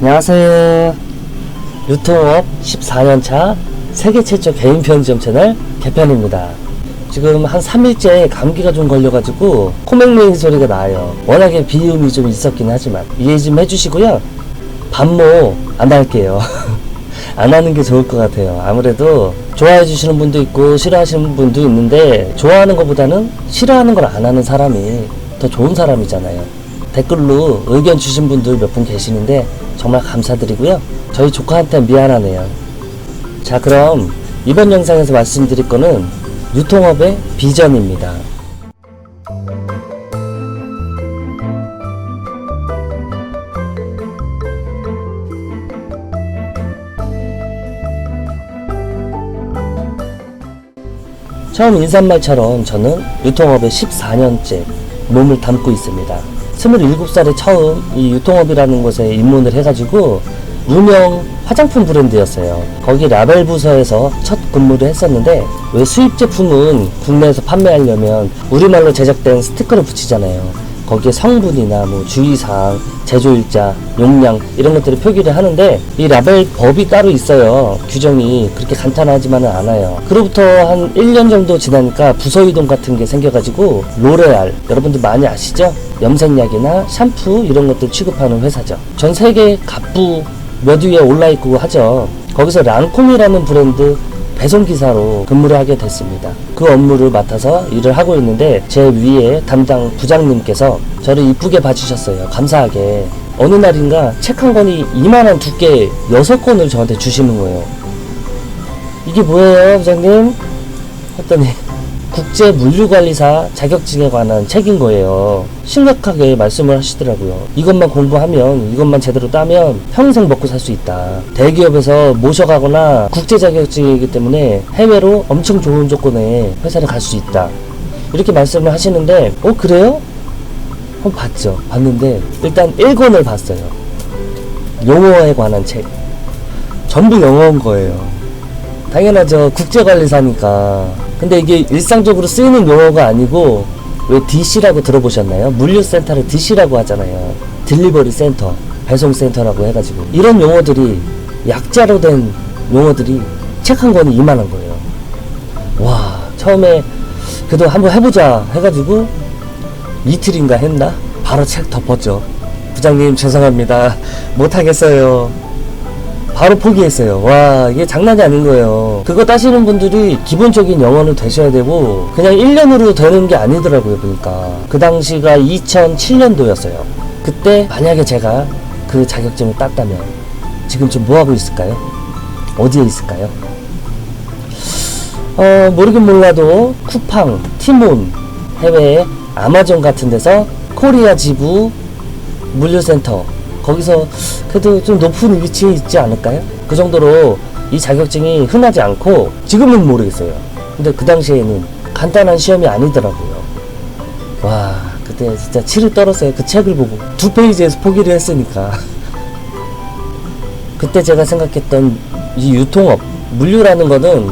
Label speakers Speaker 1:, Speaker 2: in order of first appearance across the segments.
Speaker 1: 안녕하세요. 유통업 14년차 세계 최초 개인 편의점 채널 개편입니다. 지금 한 3일째 감기가 좀 걸려가지고 코맹맹이 소리가 나요. 워낙에 비음이 좀 있었긴 하지만 이해 좀 해주시고요. 반모 안 할게요. 안 하는 게 좋을 것 같아요. 아무래도 좋아해 주시는 분도 있고 싫어하시는 분도 있는데 좋아하는 것보다는 싫어하는 걸 안 하는 사람이 더 좋은 사람이잖아요. 댓글로 의견 주신 분들 몇 분 계시는데 정말 감사드리고요. 저희 조카한테 미안하네요. 자, 그럼 이번 영상에서 말씀드릴 거는 유통업의 비전입니다. 처음 인사말처럼 저는 유통업에 14년째 몸을 담고 있습니다. 27살에 처음 이 유통업이라는 곳에 입문을 해가지고 무명 화장품 브랜드였어요. 거기 라벨 부서에서 첫 근무를 했었는데 왜 수입 제품은 국내에서 판매하려면 우리말로 제작된 스티커를 붙이잖아요. 거기에 성분이나 뭐 주의사항, 제조일자, 용량 이런 것들을 표기를 하는데 이 라벨 법이 따로 있어요. 규정이 그렇게 간단하지만은 않아요. 그로부터 한 1년 정도 지나니까 부서 이동 같은 게 생겨가지고 로레알 여러분들 많이 아시죠? 염색약이나 샴푸 이런 것들 취급하는 회사죠. 전 세계 갑부 몇 위에 올라 있고 하죠. 거기서 랑콤이라는 브랜드 배송 기사로 근무를 하게 됐습니다. 그 업무를 맡아서 일을 하고 있는데 제 위에 담당 부장님께서 저를 이쁘게 봐주셨어요. 감사하게. 어느 날인가 책 한 권이 이만한 두께 여섯 권을 저한테 주시는 거예요. 이게 뭐예요, 부장님? 했더니 국제 물류관리사 자격증에 관한 책인 거예요. 심각하게 말씀을 하시더라고요. 이것만 공부하면, 이것만 제대로 따면 평생 먹고 살 수 있다. 대기업에서 모셔가거나 국제 자격증이기 때문에 해외로 엄청 좋은 조건에 회사를 갈 수 있다. 이렇게 말씀을 하시는데, 어, 그래요? 한번 봤죠. 봤는데, 일단 1권을 봤어요. 용어에 관한 책. 전부 영어인 거예요. 당연하죠. 국제관리사니까. 근데 이게 일상적으로 쓰이는 용어가 아니고, 왜 DC라고 들어보셨나요? 물류센터를 DC라고 하잖아요. 딜리버리 센터, 배송센터라고 해가지고. 이런 용어들이, 약자로 된 용어들이 책 한 권이 이만한 거예요. 와, 처음에, 그래도 한번 해보자 해가지고, 이틀인가 했나? 바로 책 덮었죠. 부장님, 죄송합니다. 못하겠어요. 바로 포기했어요. 와, 이게 장난이 아닌 거예요. 그거 따시는 분들이 기본적인 영어는 되셔야 되고, 그냥 1년으로 되는 게 아니더라고요, 보니까. 그 당시가 2007년도였어요. 그때 만약에 제가 그 자격증을 땄다면, 지금쯤 뭐 하고 있을까요? 어디에 있을까요? 어, 모르긴 몰라도, 쿠팡, 티몬, 해외 아마존 같은 데서 코리아 지부 물류센터 거기서 그래도 좀 높은 위치에 있지 않을까요? 그 정도로 이 자격증이 흔하지 않고 지금은 모르겠어요. 근데 그 당시에는 간단한 시험이 아니더라고요. 와 그때 진짜 치를 떨었어요. 그 책을 보고 두 페이지에서 포기를 했으니까. 그때 제가 생각했던 이 유통업 물류라는 거는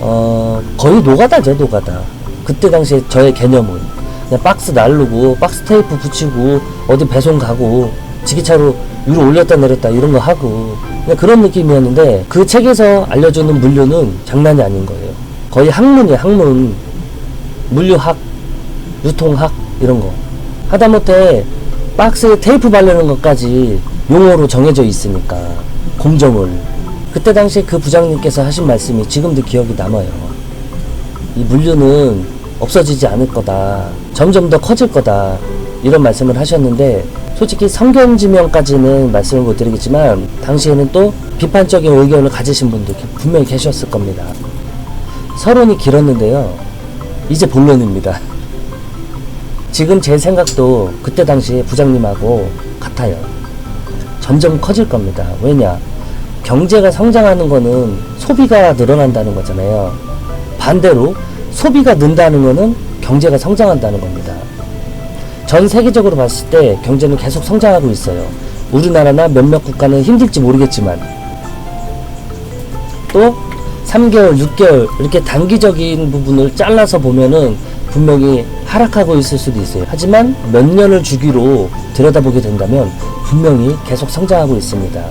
Speaker 1: 어 거의 노가다죠 노가다. 그때 당시에 저의 개념은 그냥 박스 날르고 박스 테이프 붙이고 어디 배송 가고 지게차로 위로 올렸다 내렸다 이런 거 하고 그런 느낌이었는데 그 책에서 알려주는 물류는 장난이 아닌 거예요. 거의 학문이에요 학문. 물류학, 유통학 이런 거. 하다못해 박스에 테이프 바르는 것까지 용어로 정해져 있으니까 공정을. 그때 당시에 그 부장님께서 하신 말씀이 지금도 기억이 남아요. 이 물류는 없어지지 않을 거다. 점점 더 커질 거다. 이런 말씀을 하셨는데 솔직히 성견지명까지는 말씀을 못 드리겠지만 당시에는 또 비판적인 의견을 가지신 분도 분명히 계셨을 겁니다. 서론이 길었는데요. 이제 본론입니다. 지금 제 생각도 그때 당시에 부장님하고 같아요. 점점 커질 겁니다. 왜냐? 경제가 성장하는 거는 소비가 늘어난다는 거잖아요. 반대로 소비가 는다는 거는 경제가 성장한다는 겁니다. 전 세계적으로 봤을 때 경제는 계속 성장하고 있어요. 우리나라나 몇몇 국가는 힘들지 모르겠지만 또 3개월, 6개월 이렇게 단기적인 부분을 잘라서 보면은 분명히 하락하고 있을 수도 있어요. 하지만 몇 년을 주기로 들여다보게 된다면 분명히 계속 성장하고 있습니다.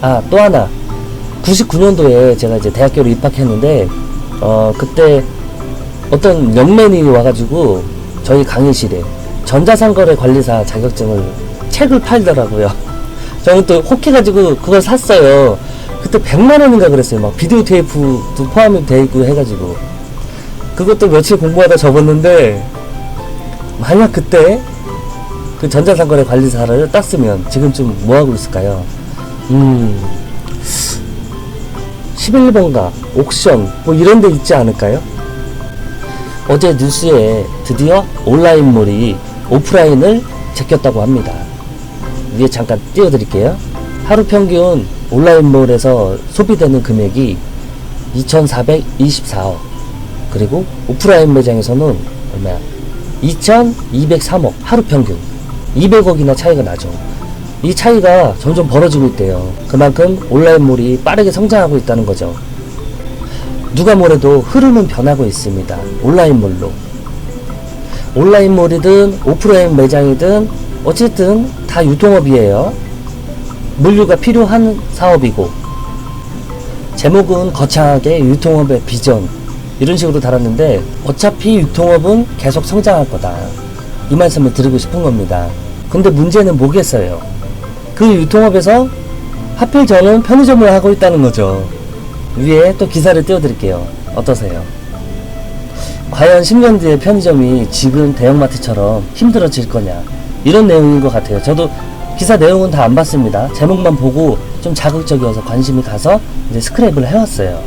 Speaker 1: 아, 또 하나. 99년도에 제가 이제 대학교를 입학했는데, 어, 그때 어떤 영맨이 와가지고 저희 강의실에 전자상거래 관리사 자격증을 책을 팔더라고요. 저는 또 혹해가지고 그걸 샀어요. 그때 100만 원인가 그랬어요. 막 비디오 테이프도 포함이 돼 있고 해가지고. 그것도 며칠 공부하다 접었는데, 만약 그때 그 전자상거래 관리사를 땄으면 지금쯤 뭐 하고 있을까요? 음, 11번가, 옥션, 뭐 이런 데 있지 않을까요? 어제 뉴스에 드디어 온라인몰이 오프라인을 제꼈다고 합니다. 위에 잠깐 띄워드릴게요. 하루 평균 온라인몰에서 소비되는 금액이 2,424억. 그리고 오프라인 매장에서는 얼마야? 2,203억. 하루 평균. 200억이나 차이가 나죠. 이 차이가 점점 벌어지고 있대요. 그만큼 온라인몰이 빠르게 성장하고 있다는 거죠. 누가 뭐래도 흐름은 변하고 있습니다. 온라인몰로. 온라인몰이든 오프라인 매장이든 어쨌든 다 유통업이에요. 물류가 필요한 사업이고 제목은 거창하게 유통업의 비전 이런 식으로 달았는데 어차피 유통업은 계속 성장할 거다. 이 말씀을 드리고 싶은 겁니다. 근데 문제는 뭐겠어요? 그 유통업에서 하필 저는 편의점을 하고 있다는 거죠. 위에 또 기사를 띄워드릴게요. 어떠세요? 과연 10년 뒤에 편의점이 지금 대형마트처럼 힘들어질 거냐 이런 내용인 것 같아요. 저도 기사 내용은 다 안 봤습니다. 제목만 보고 좀 자극적이어서 관심이 가서 이제 스크랩을 해왔어요.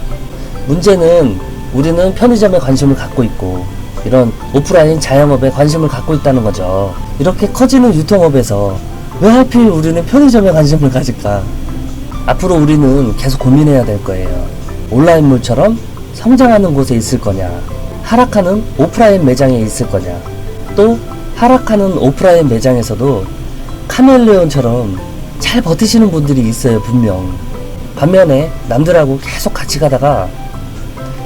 Speaker 1: 문제는 우리는 편의점에 관심을 갖고 있고 이런 오프라인 자영업에 관심을 갖고 있다는 거죠. 이렇게 커지는 유통업에서 왜 하필 우리는 편의점에 관심을 가질까? 앞으로 우리는 계속 고민해야 될 거예요. 온라인몰처럼 성장하는 곳에 있을 거냐, 하락하는 오프라인 매장에 있을 거냐, 또 하락하는 오프라인 매장에서도 카멜레온처럼 잘 버티시는 분들이 있어요, 분명. 반면에 남들하고 계속 같이 가다가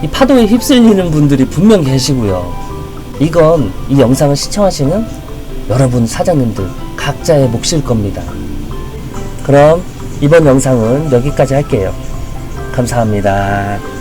Speaker 1: 이 파도에 휩쓸리는 분들이 분명 계시고요. 이건 이 영상을 시청하시는 여러분 사장님들 각자의 몫일 겁니다. 그럼 이번 영상은 여기까지 할게요. 감사합니다.